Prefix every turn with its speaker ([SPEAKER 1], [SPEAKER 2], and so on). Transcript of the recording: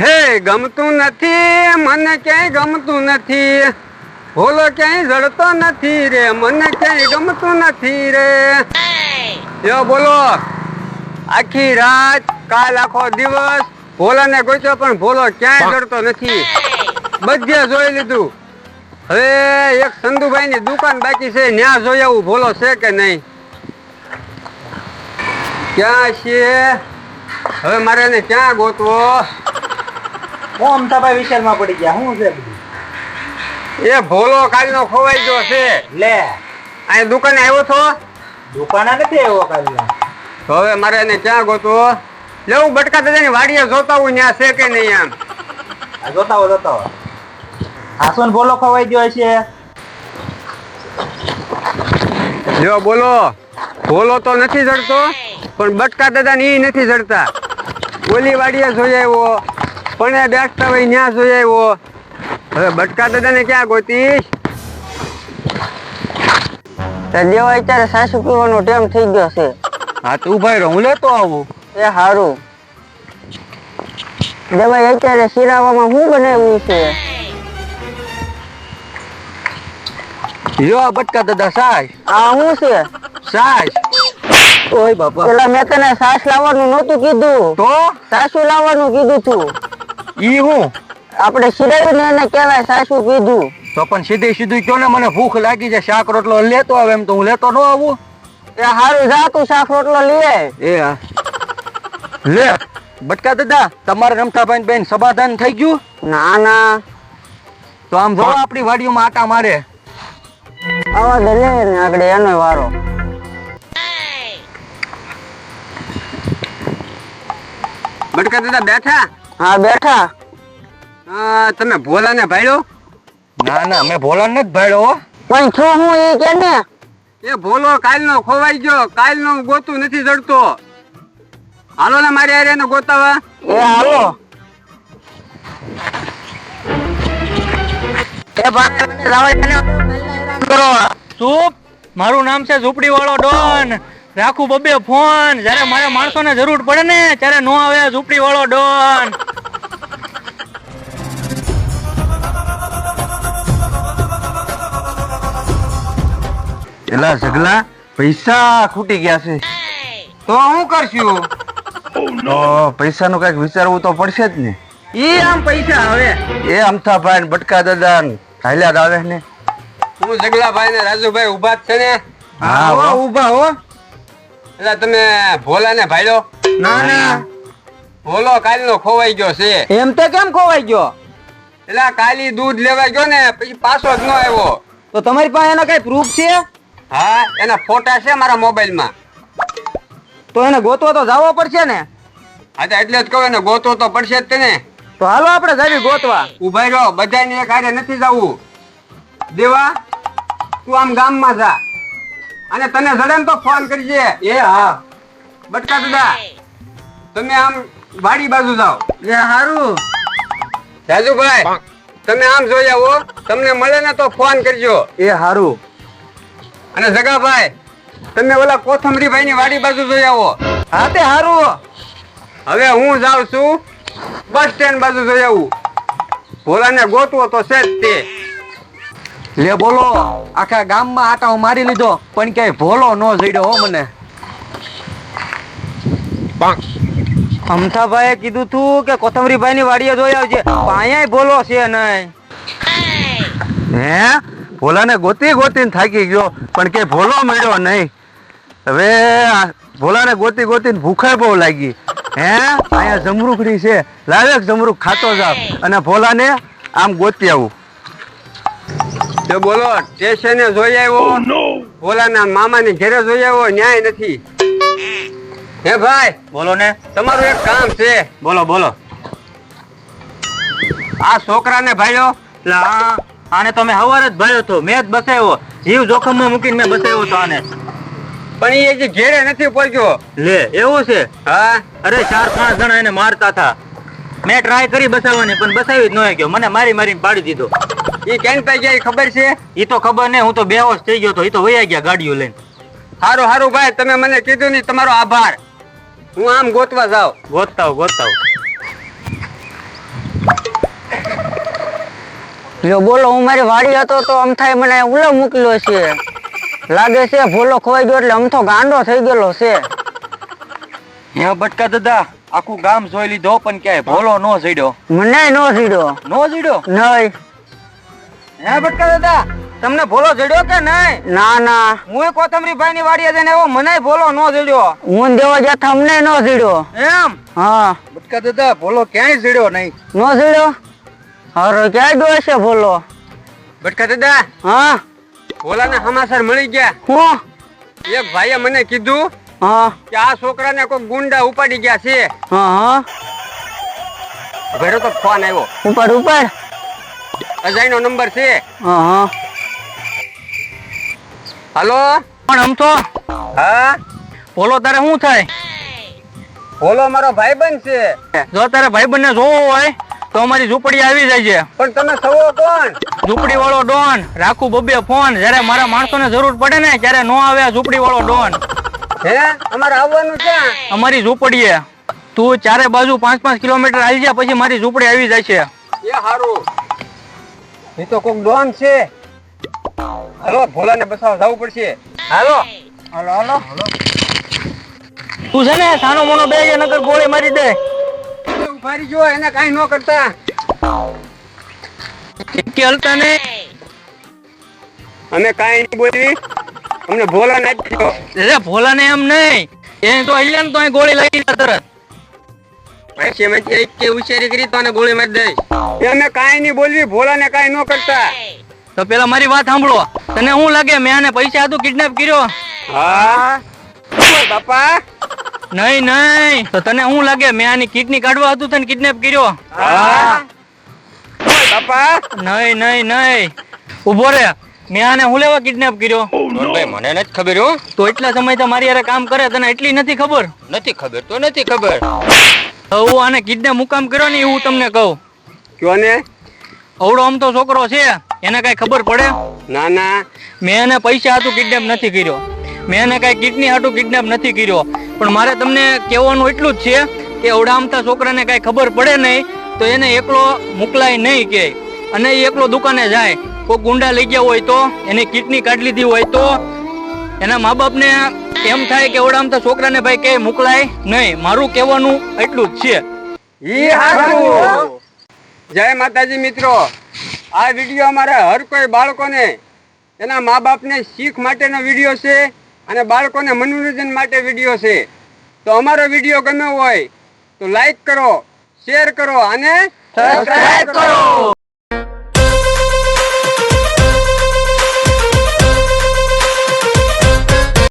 [SPEAKER 1] હે ગમતું નથી મને ક્યાંય ગમતું નથી. ભોલો ક્યાંય જડતો નથી રે મને ક્યાંય ગમતું નથી રે. યો બોલો આખી રાત કાલ આખો દિવસ ભોલાને ગોચ્યો પણ ભોલો ક્યાંય જડતો નથી. બધે જોઈ લીધું. હવે એક સંધુભાઈ ની દુકાન બાકી છે ન્યા જોઈ આવું ભોલો છે કે નહીં? ક્યાં છે? હવે મારે એને ક્યાં ગોતવો?
[SPEAKER 2] હું અમતાભાઈ વિશાલમાં પડી ગયા. શું છે બધું?
[SPEAKER 1] એ ભોલો કાલનો ખોવાઈ ગયો છે.
[SPEAKER 2] લે.
[SPEAKER 1] અહીં દુકાને આવ્યો છો?
[SPEAKER 2] દુકાને નથી આવ્યો કાલના
[SPEAKER 1] તો હવે મારે એને ક્યાં ગોતવો? લેવું બટકા દાદાની વાડીએ જોતા હું ત્યાં છે કે નહીં આમ
[SPEAKER 2] જોતા હો જોતા હો. હાસોન બોલો ખવાઈ ગયો છે?
[SPEAKER 1] જો બોલો. ભોલો તો નથી જડતો પણ બટકા દાદા ની નથી જડતા. ઓલી વાડીએ જોઈ આવ્યો. પણ એ બેસતા ભાઈ ન્યા જોઈ આવ્યો? હવે બટકા દાદાને ક્યાં ગોતીશ?
[SPEAKER 3] દેવા અત્યારે સાસુ પીવાનો ટાઈમ થઈ ગયો છે.
[SPEAKER 1] હા તું ભાઈ હું લેતો આવું.
[SPEAKER 3] એ સારું દેવાઈ અત્યારે શિરાવામાં શું બનાવ્યું છે?
[SPEAKER 1] જો આ બટકા દાદા સાસ
[SPEAKER 3] આ શું છે?
[SPEAKER 1] સાસ ઓય બાપા.
[SPEAKER 3] પેલા મેં તને સાસ લાવવાનું નહોતું કીધું.
[SPEAKER 1] તો?
[SPEAKER 3] સાસુ લાવવાનું કીધું તું.
[SPEAKER 1] ઈ હું?
[SPEAKER 3] આપણે શિરાવીને ને કહેવાય સાસુ કીધું.
[SPEAKER 1] તો પણ સીધી સીધું કયો ને મને ભૂખ લાગી છે શાક રોટલો લેતો આવે એમ તો હું લેતો ન આવું?
[SPEAKER 3] એ હારું જા તું શાક રોટલો લે.
[SPEAKER 1] એ લે બટકા દાદા તમારે રમતાભાઈ બેન સમાધાન થઈ ગયું?
[SPEAKER 3] ના ના.
[SPEAKER 1] તો આમ જો આપણી વાડીઓમાં આટા મારે.
[SPEAKER 3] આવા દલે ને આગળ એનો વારો.
[SPEAKER 1] બટકા દાદા બેઠા?
[SPEAKER 3] હા બેઠા.
[SPEAKER 1] હા, તમે ભોલાને ભાડ્યો ના ના મેં ભોલાને નથી ભાડ્યો
[SPEAKER 3] પણ છો હું એ કે ને
[SPEAKER 1] એ ભોલો કાલનો ખોવાઈ ગયો. કાલનો ગોતું નથી જડતો. હાલો ને મારી હારે એને ગોતાવા.
[SPEAKER 3] એ હાલો. એ ભાઈ મને ને. કરો.
[SPEAKER 4] ચૂપ. મારું નામ છે ઝૂંપડી વાળો ડોન. રાખું બબે ફોન. જ્યારે મારે માણસોને જરૂર પડે ને ત્યારે નો આવે ઝૂંપડી વાળો ડોન.
[SPEAKER 1] એલા ઝગલા પૈસા ખૂટી ગયા છે. તો હું કરશું? તો પૈસાનું કંઈક વિચારવું તો પડશે જ ને. ઈ આમ પૈસા હવે એ અમથાભાઈ ને બટકા દાદા ને હાલ્યા આવે ને. હું ઝગલાભાઈ ને રાજુભાઈ ઊભા જ છે ને. હા હો. ઊભા હો. એટલે તમે ભોલા ને ભાઈડો? ના ના. ભોલો કાલનો ખોવાઈ ગયો છે.
[SPEAKER 3] એમ તો કેમ ખોવાઈ ગયો?
[SPEAKER 1] એટલે કાલી દૂધ લેવા ગયો ને પછી પાછો જ ન આવ્યો.
[SPEAKER 3] તો તમારી પાસે એનો કઈ પ્રૂફ છે?
[SPEAKER 1] હા એના ફોટા છે મારા મોબાઈલમાં.
[SPEAKER 3] તો એને ગોતવા તો જવો પડશે ને?
[SPEAKER 1] હા તો એટલે જ કહું એને ગોતવો તો પડશે જ તેને.
[SPEAKER 3] તો હાલો આપણે જાવી ગોતવા.
[SPEAKER 1] ઊભા રહ્યો બધાની એક હારે નથી જવું. દેવા તું આમ ગામમાં જા. અને તને જડે ને તો ફોન કરજે એ હા. બટકા દાદા તમે આમ વાડી બાજુ જાઓ.
[SPEAKER 3] એ સારું
[SPEAKER 1] રાજુભાઈ તમે આમ જોઈ આવો તમને મળે ને તો ફોન કરજો.
[SPEAKER 3] એ હારું.
[SPEAKER 1] અને જગાભાઈ તમે ઓલા કોથમરીભાઈ ની વાડી બાજુ જોઈ આવો.
[SPEAKER 3] હા તે સારું
[SPEAKER 1] હવે હું જાઉં છું બસ સ્ટેન્ડ બાજુ જોઈ આવું. ભોલાને ગોતવો તો છે જ તે. લે બોલો. આખા ગામમાં આટા મારી લીધો પણ ક્યાંય ભોલો ન જડ્યો હો મને.
[SPEAKER 3] અમથાભાઈએ કીધું તું કે કોથમરીભાઈ ની વાડીએ જોઈ આવજે પાયા ભોલો છે નહીં.
[SPEAKER 1] હે? ભોલાને ગોતી ગોતીને થાકી ગયો પણ કે ભોલો મળ્યો નહીં. હવે ભોલાને ગોતી ગોતીને ભૂખે બહુ લાગી. હે? અહીંયા જમરૂખડી છે. લાવે જમરૂખ ખાતો જાવ. અને ભોલાને આમ ગોતી આવું. તે બોલો સ્ટેશને જોઈ આવ્યો? ભોલાના મામાની ઘેરે જોઈ આવ્યો ન્યાય નથી. હે ભાઈ?
[SPEAKER 4] બોલો ને.
[SPEAKER 1] તમારું એક કામ છે.
[SPEAKER 4] બોલો બોલો.
[SPEAKER 1] આ છોકરાને ભાઈઓ
[SPEAKER 4] આને તો મેં હવારે જ ભર્યો હતો. મેં જ બસાવ્યો. જીવ જોખમમાં મૂકીને મેં બસાવ્યો હતો આને.
[SPEAKER 1] પણ એ જે ઘેરે નથી પહોંચ્યો.
[SPEAKER 4] લે એવું છે?
[SPEAKER 1] હા.
[SPEAKER 4] અરે ચાર પાંચ જણા એને મારતા હતા. મેં ટ્રાય કરી બસાવવાની પણ બસાવી જ ન ગયો. મને મારી મારીને પાડી દીધો.
[SPEAKER 1] એ કેમ પાઈ ગયા ખબર છે?
[SPEAKER 4] એ તો ખબર નહીં હું તો બેહોશ થઈ ગયો તો એ તો વયા ગયા ગાડીઓ લઈને.
[SPEAKER 1] સારું સારું ભાઈ તમે મને કીધું નહીં તમારો આભાર. હું આમ ગોતવા જાઉં.
[SPEAKER 4] ગોતતા ગોતતા.
[SPEAKER 3] લ્યો બોલો હું મારી વાડી હતો તો આમ થાય મને ઉલો મૂકેલો છે. લાગે છે ભોલો ખોવાઈ ગયો એટલે આમ તો ગાંડો થઈ ગયેલો છે.
[SPEAKER 2] હે બટકા દાદા આખું ગામ જોઈ લીધો પણ ક્યાંય ભોલો નો જડ્યો
[SPEAKER 3] મને નો સીડો
[SPEAKER 2] નો જડ્યો
[SPEAKER 3] નહીં
[SPEAKER 2] હે બટકા દાદા
[SPEAKER 3] તમને ભોલો જડ્યો કે નહીં? ના ના. હું કોથમરી ભાઈ ની વાડીએ જઈને એવો મને ભોલો નો જડ્યો. હું દેવા જતા તમને નો જડ્યો.
[SPEAKER 2] એમ?
[SPEAKER 3] હા.
[SPEAKER 2] ભટકા દાદા ભોલો ક્યાંય જડ્યો નહીં.
[SPEAKER 3] નો જડ્યો? હારો ક્યાંય ડો છે ભોલો?
[SPEAKER 1] ભટકા દાદા
[SPEAKER 3] હા.
[SPEAKER 1] ભોલાના સમાચાર મળી ગયા.
[SPEAKER 3] હું?
[SPEAKER 1] એક ભાઈએ મને કીધું
[SPEAKER 3] હા.
[SPEAKER 1] કે આ છોકરાને કોઈ ગુંડા ઉપાડી ગયા છે.
[SPEAKER 3] હા હા.
[SPEAKER 1] ઘરે તો ફોન આવ્યો.
[SPEAKER 3] ઉપર ઉપર.
[SPEAKER 1] અજયનો નંબર છે.
[SPEAKER 3] હા
[SPEAKER 1] હાલો?
[SPEAKER 4] પણ આમ તો
[SPEAKER 1] હા?
[SPEAKER 4] બોલો તારે શું થાય?
[SPEAKER 1] બોલો મારો ભાઈબંધ છે.
[SPEAKER 4] જો તારે ભાઈબંધ ને જોવો હોય તો અમારી ઝૂંપડી આવી જાય છે.
[SPEAKER 1] પણ તમે સવો કોણ?
[SPEAKER 4] ઝૂંપડી વાળો ડોન રાખું બબે ફોન. જ્યારે મારા માણસો ને જરૂર પડે ને ત્યારે નો આવે ઝૂંપડી વાળો ડોન.
[SPEAKER 1] હે? અમારે આવવાનું છે
[SPEAKER 4] અમારી ઝૂંપડીએ. તું ચારે બાજુ પાંચ પાંચ કિલોમીટર આવી જા પછી મારી ઝૂંપડી આવી જાય છે.
[SPEAKER 1] એ હારું. એ તો કોક ડોન છે. હાલો ભોલાને બસાવ જવું પડશે. હાલો.
[SPEAKER 3] હાલો હાલો.
[SPEAKER 4] તું છે ને સાનો મોનો બે નગર ગોળી મારી દે.
[SPEAKER 1] ઊભા જો એને કાઈ ન કરતા.
[SPEAKER 4] કે હલતા ને?
[SPEAKER 1] અમે કાઈ નહીં બોલી અમને ભોલા નાખી દો.
[SPEAKER 4] રે ભોલા ને એમ નહીં. એ તો અહીંયા તો અહીં ગોળી લાગી જાય તરત.
[SPEAKER 1] એક કરી તો ગોળી મારી દઈ એ અમે નહીં બોલવી ભોલાને કાઈ ન કરતા.
[SPEAKER 4] તો પેલા મારી વાત સાંભળો. તને શું લાગે મેં આને પૈસા હતું કિડનેપ કર્યો?
[SPEAKER 1] હા. બાપા.
[SPEAKER 4] નહીં નહીં. તો તને શું લાગે મેં આની કિડની કાઢવા હતું તને કિડનેપ કર્યો?
[SPEAKER 1] હા. ઓય બાપા.
[SPEAKER 4] નહીં નહીં નહીં. ઊભો રે. મેં આને હું લેવા કિડનેપ કર્યો?
[SPEAKER 1] ભાઈ મને નથી ખબર હો.
[SPEAKER 4] તો એટલા સમય તો મારી યાર કામ કરે તને એટલી નથી ખબર?
[SPEAKER 1] નથી ખબર તો નથી ખબર.
[SPEAKER 4] હું આને કિડને મુકામ કર્યો ને એવું તમને કહું.
[SPEAKER 1] કયો ને
[SPEAKER 4] અવડો આમ તો છોકરો છે એને કઈ ખબર પડે?
[SPEAKER 1] ના ના.
[SPEAKER 4] મેં એને પૈસા હાટું કિડનેપ નથી કર્યો. મેં એને કઈ કિડની હાટું કિડનેપ નથી કર્યો. પણ મારે તમને કહેવાનું એટલું જ છે કે અવડામતા છોકરાને કઈ ખબર પડે નહીં તો એને એકલો મોકલાય નહીં કે. અને એ એકલો દુકાને જાય. કોઈ ગુંડા લઈ ગયા હોય તો એને કિડની કાઢી લીધી હોય તો એના મા બાપને એમ થાય કે અવડામતા છોકરાને ભાઈ કે મોકલાય નહીં. મારું કહેવાનું એટલું જ છે.
[SPEAKER 1] જય માતાજી મિત્રો. આ વીડિયો અમારા હર કોઈ બાળકોને એના મા બાપને શીખ માટેનો વીડિયો છે અને બાળકોને મનોરંજન માટે વીડિયો છે. તો અમારો વીડિયો ગમ્યો હોય તો લાઈક કરો શેર કરો અને સબસ્ક્રાઇબ કરો.